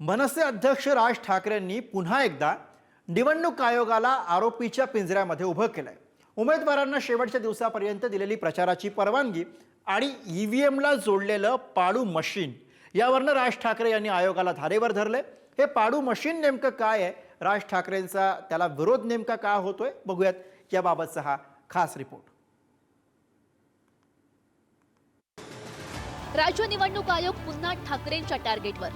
मनसे अध्यक्ष राज ठाकरेंनी पुन्हा एकदा निवडणूक आयोगाला आरोपीच्या पिंजऱ्यामध्ये उभं केलंय. उमेदवारांना शेवटच्या दिवसापर्यंत दिलेली प्रचाराची परवानगी आणि ई व्ही एमला जोडलेलं पाडू मशीन यावरनं राज ठाकरे यांनी आयोगाला धारेवर धरले हे पाडू मशीन नेमकं काय आहे? राज ठाकरेंचा त्याला विरोध नेमका का होतोय? बघूयात याबाबतचा हा खास रिपोर्ट. राज्य निवडणूक आयोग पुन्हा ठाकरेंच्या टार्गेटवर.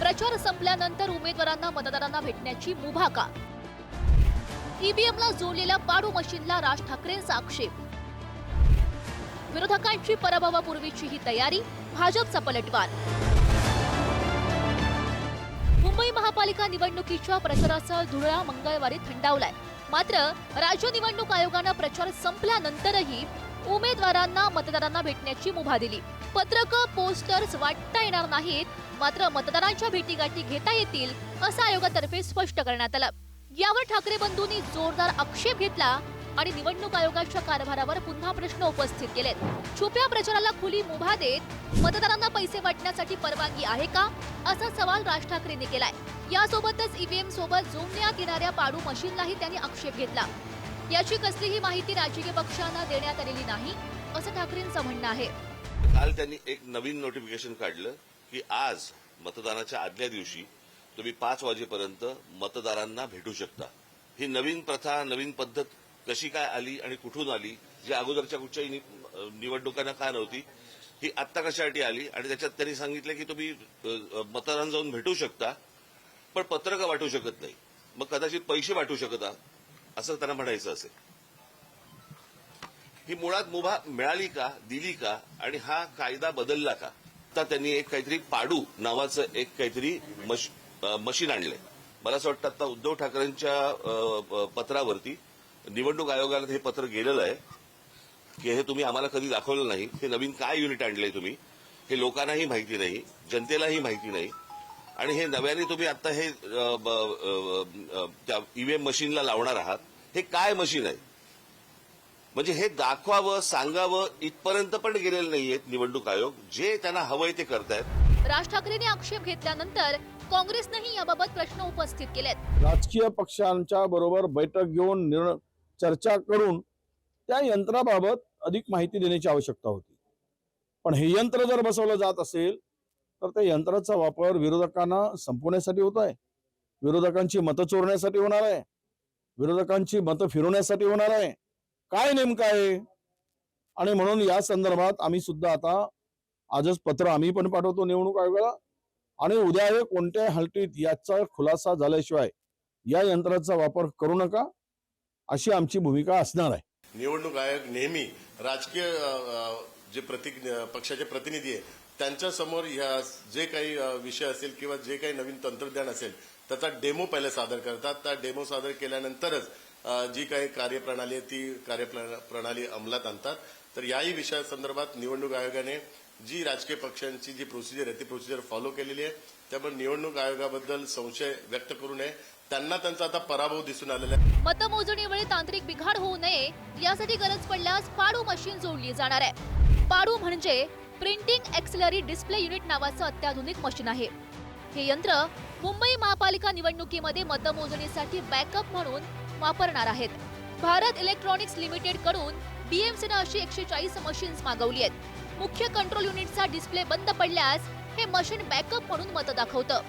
प्रचार संपल्यानंतर उमेदवारांना मतदारांना भेटण्याची मुभा का ईव्हीएमला जोडलेल्या पाडू मशीनला राज ठाकरेंचा आक्षेप. विरोधकांची पराभवापूर्वीची ही तयारी भाजपचा पलटवार. मुंबई महापालिका निवडणुकीच्या प्रचाराचा धुळा मंगळवारी थंडावलाय. मात्र राज्य निवडणूक आयोगानं प्रचार संपल्यानंतरही उमेदवारांना मतदारांना भेटण्याची मुभा दिली. पत्रक पोस्टर्स वाटता येणार नाहीत मात्र मतदारांच्या भेटीगाठी घेता येतील असं आयोगातर्फे स्पष्ट करण्यात आलं. यावर ठाकरे बंधूंनी जोरदार आक्षेप घेतला आणि निवडणूक आयोगाच्या कारभारावर पुन्हा प्रश्न उपस्थित केलेत. छुप्या प्रचाराला खुली मुभा देत मतदारांना पैसे वाटण्यासाठी परवानगी आहे का असा सवाल राज ठाकरेंनी केलाय. यासोबतच ईव्हीएम सोबत जोडण्यात येणाऱ्या पाडू मशीनलाही त्यांनी आक्षेप घेतला. याची कसलीही माहिती राजकीय पक्षांना देण्यात आलेली नाही असं ठाकरेंचं म्हणणं आहे. काल त्यांनी एक नवीन नोटिफिकेशन काढलं की आज मतदानाच्या आदल्या दिवशी तुम्ही पाच वाजेपर्यंत मतदारांना भेटू शकता. ही नवीन प्रथा नवीन पद्धत कशी काय आली आणि कुठून आली जी अगोदरच्या कुठच्याही निवडणुकांना का नव्हती ही आत्ता कशासाठी आली आणि त्याच्यात त्यांनी सांगितलं की तुम्ही मतदारांना जाऊन भेटू शकता पण पत्रकं वाटू शकत नाही. मग कदाचित पैसे वाटू शकता. असं त्यांना म्हणायचं असेल. ही मुळात मुभा मिळाली का दिली का आणि हा कायदा बदलला का आता त्यांनी एक काहीतरी पाडू नावाचं एक काहीतरी मश, मशीन आणलंय. मला असं वाटतं आता उद्धव ठाकरेंच्या पत्रावरती निवडणूक आयोगाला हे पत्र गेलेलं आहे की हे तुम्ही आम्हाला कधी दाखवलं नाही हे नवीन काय युनिट आणलंय तुम्ही हे लोकांनाही माहिती नाही जनतेलाही माहिती नाही आणि हे नव्याने तुम्ही आता हे त्या ईव्हीएम मशीनला लावणार आहात हे काय मशीन आहे? म्हणजे हे दाखवावं सांगावं इथपर्यंत पण गेलेले नाहीयेत निवडणूक आयोग जे त्यांना हवंय ते करतायत. राज ठाकरेंनी आक्षेप घेतल्यानंतर काँग्रेसनेही याबाबत प्रश्न उपस्थित केलेत. राजकीय पक्षांच्या बरोबर बैठक घेऊन निर्णय चर्चा करून त्या यंत्राबाबत अधिक माहिती देण्याची आवश्यकता होती. पण हे यंत्र जर बसवलं जात असेल तर त्या यंत्राचा वापर विरोधकांना संपवण्यासाठी होत आहे. विरोधकांची मतं चोरण्यासाठी होणार आहे. विरोधकांची मतं फिरवण्यासाठी होणार आहे. काय नेमकं आहे? आणि म्हणून या संदर्भात आम्ही सुद्धा आता आजच पत्र आम्ही पण पाठवतो निवडणूक आयोगाला. आणि उद्या हे कोणत्या हलटीत याचा खुलासा झाल्याशिवाय या यंत्राचा वापर करू नका अशी आमची भूमिका असणार आहे. निवडणूक आयोग नेहमी राजकीय जे प्रति पक्षाचे प्रतिनिधी आहे त्यांच्यासमोर ह्या जे काही विषय असेल किंवा जे काही नवीन तंत्रज्ञान असेल त्याचा डेमो पहिले सादर करतात. त्या डेमो सादर केल्यानंतरच जी काही कार्यप्रणाली आहे ती कार्यप्रणाली अंमलात आणतात. तर याही विषयासंदर्भात निवडणूक आयोगाने जी राजकीय पक्षांची जी प्रोसिजर आहे ती प्रोसिजर फॉलो केलेली आहे. त्यामुळे निवडणूक आयोगाबद्दल संशय व्यक्त करू नये. त्यांना त्यांचा आता पराभव दिसून आलेला आहे. मतमोजणीवेळी तांत्रिक बिघाड होऊ नये यासाठी गरज पडल्यास पाडू मशीन जोडली जाणार आहे. पाडू म्हणजे प्रिंटिंग एक्सलरी डिस्प्ले युनिट नावाचं अत्याधुनिक मशीन आहे. हे यंत्र मुंबई महापालिका निवडणुकीमध्ये मतमोजणीसाठी बॅकअप म्हणून वापरणार आहेत. भारत इलेक्ट्रॉनिक्स लिमिटेडकडून बीएमसीनं अशी एकशे चाळीस मशीन्स मागवली आहेत. मुख्य कंट्रोल युनिटचा डिस्प्ले बंद पडल्यास हे मशीन बॅकअप म्हणून मतं दाखवतं.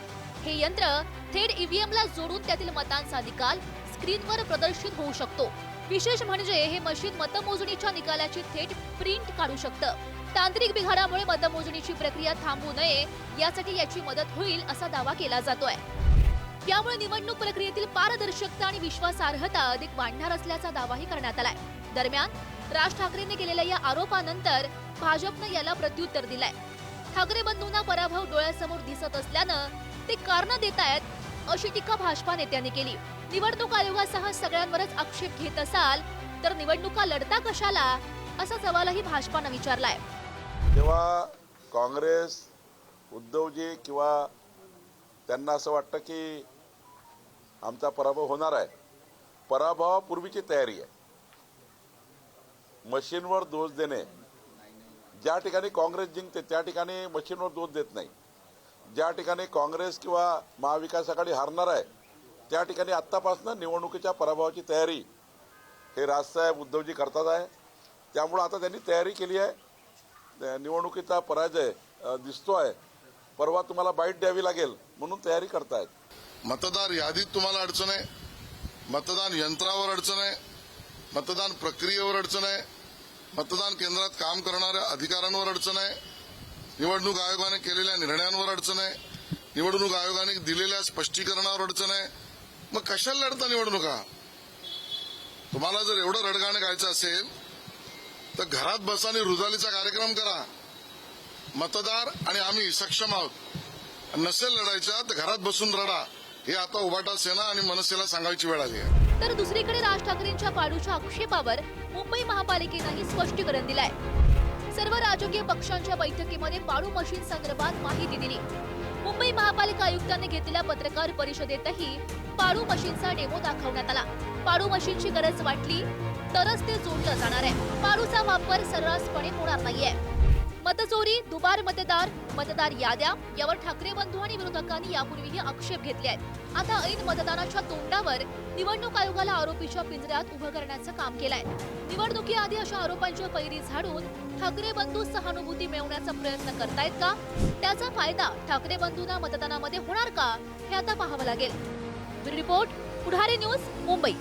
हे यंत्र थेट ईव्हीएमला जोडून त्यातील मतांचा निकाल स्क्रीनवर प्रदर्शित होऊ शकतो. विशेष म्हणजे हे मशीन मतमोजणीच्या निकालाची थेट प्रिंट काढू शकतं. तांत्रिक बिघाडामुळे मतमोजणीची प्रक्रिया थांबू नये यासाठी याची मदत होईल असा दावा केला जातोय. यामुळे निवडणूक प्रक्रियेतील पारदर्शकता आणि विश्वासार्हता अधिक वाढणार असल्याचा दावाही करण्यात आलाय. दरम्यान राज ठाकरेंनी केलेल्या या आरोपानंतर भाजपनं याला प्रत्युत्तर दिलंय. ठाकरे बंधूंना पराभव डोळ्यासमोर दिसत असल्यानं ते कारण देत आहेत अशी टीका भाजपा नेत्यांनी केली. निवडणूक आयोगासह सगळ्यांवरच आक्षेप घेत असाल तर निवडणुका लढता कशाला? असा सवालही भाजपानं विचारलाय. तेव्हा काँग्रेस उद्धवजी किंवा त्यांना असं वाटतं की आमचा पराभव होणार आहे. पराभवापूर्वीची तयारी आहे. मशीनवर दोष देणे. ज्या ठिकाणी काँग्रेस जिंकते त्या ठिकाणी मशीनवर दोष देत नाही. ज्या ठिकाणी काँग्रेस किंवा महाविकास आघाडी हारणार आहे त्या ठिकाणी आत्तापासून निवडणुकीच्या पराभवाची तयारी हे राजसाहेब उद्धवजी करतात आहे. त्यामुळं आता त्यांनी तयारी केली आहे. निवडणुकीचा पराजय दिसतोय दिसतो आहे. परवा तुम्हाला बाईट द्यावी लागेल म्हणून तयारी करतायत. मतदार यादीत तुम्हाला अडचण आहे. मतदान यंत्रावर अडचण आहे. मतदान प्रक्रियेवर अडचण आहे. मतदान केंद्रात काम करणाऱ्या अधिकाऱ्यांवर अडचण आहे. निवडणूक आयोगाने केलेल्या निर्णयांवर अडचण आहे. निवडणूक आयोगाने दिलेल्या स्पष्टीकरणावर अडचण आहे. मग कशाला लढता निवडणुका? तुम्हाला जर एवढं रडगाणं गायचं असेल तर घरात बसा आणि रुदालीचा कार्यक्रम करा. मतदार आणि आम्ही सक्षम आहोत. नसेल लढायच्या तर घरात बसून रडा. हे आता उभाटा सेना आणि मनसेला सांगायची वेळ आली आहे. तर दुसरीकडे राज ठाकरेंच्या पाडूच्या आक्षेपावर मुंबई महापालिकेनंही स्पष्टीकरण दिलंय. सर्व राजकीय पक्षांच्या बैठकीमध्ये पाडू मशीन संदर्भात माहिती दिली. मुंबई महापालिका आयुक्तांनी घेतलेल्या पत्रकार परिषदेतही पाडू मशीनचा डेमो दाखवण्यात आला. पाडू मशीनची गरज वाटली तरच ते जोडलं जाणार आहे. पाडूचा वापर सर्रासपणे होणार नाहीये. मतचोरी दुबार मतदार मतदार याद्या यावर ठाकरे बंधू आणि विरोधकांनी यापूर्वीही आक्षेप घेतले आहेत आता ऐन मतदानाच्या तोंडावर निवडणूक आयोगाला आरोपीच्या पिंजऱ्यात उभं करण्याचं काम केलंय. निवडणुकीआधी अशा आरोपांची पैरी झाडून ठाकरे बंधू सहानुभूती मिळवण्याचा प्रयत्न करतायत का? त्याचा फायदा ठाकरे बंधूंना मतदानामध्ये होणार का? हे आता पाहावं लागेल. Report Pudhari news Mumbai.